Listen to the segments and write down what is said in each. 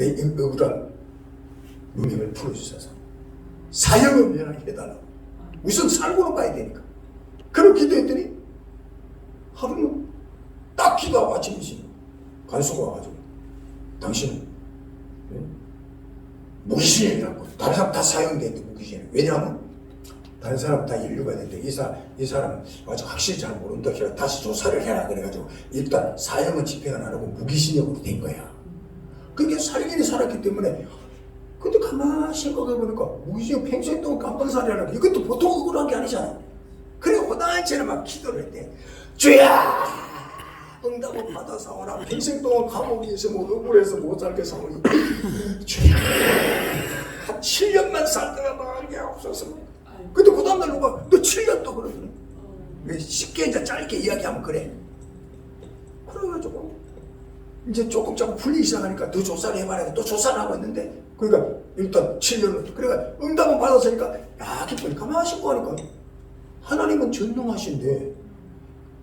내 억울한 누명을 풀어주셔서 사형을 면하게 해달라고. 우선 살고는 봐야 되니까. 그런 기도했더니 하루는 딱 기도하고 아침이지 간수가 와가지고 당신은 예? 무기징역이라고. 다른 사람 다 사형되는데 무기징역. 왜냐하면 다른 사람 다 인류가 됐는데 이, 사, 이 사람 아직 확실히 잘 모른다. 해서 다시 조사를 해라. 그래가지고 일단 사형은 집행 안 하고 무기징역으로 된 거야 그게 살인이 살았기 때문에. 근데 가만히 생각해보니까 무기징역 평생 동안 깜빵살이라는 게 이것도 보통 억울한 게 아니잖아 그래 호단체는 막 기도를 했대 주야! 응답을 받아서 오라. 평생 동안 감옥에 있으면 억울해서 못 살게 사오니. 주야! 한 7년만 살다가 나가게 없어서. 근데 그 다음날 누가 너 7년 또 그러더니? 왜 쉽게 이제 짧게 이야기하면 그래? 그래가지고 이제 조금 조금 풀리기 시작하니까 더 조사를 해봐야 또 조사를 하고 있는데 그러니까 일단 7년을 그러니까 응답은 받았으니까 야 기쁘니 가만히 싶고 하니까 하나님은 전능하신데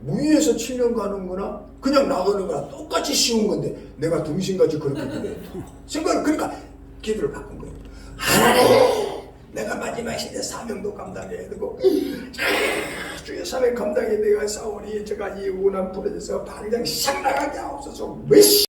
무위에서 7년 가는 거나. 그냥 나가는 거나 똑같이 쉬운 건데 내가 등신같이 그렇게 그래 생각 그러니까 기도를 바꾼 거예요. 하나님 내가 마지막 시대 사명도 감당해야 되고 주의 사명 감당해 내가 싸우니 제가 이 우난 부러져서 당장 샥 나가게 하옵소서. 몇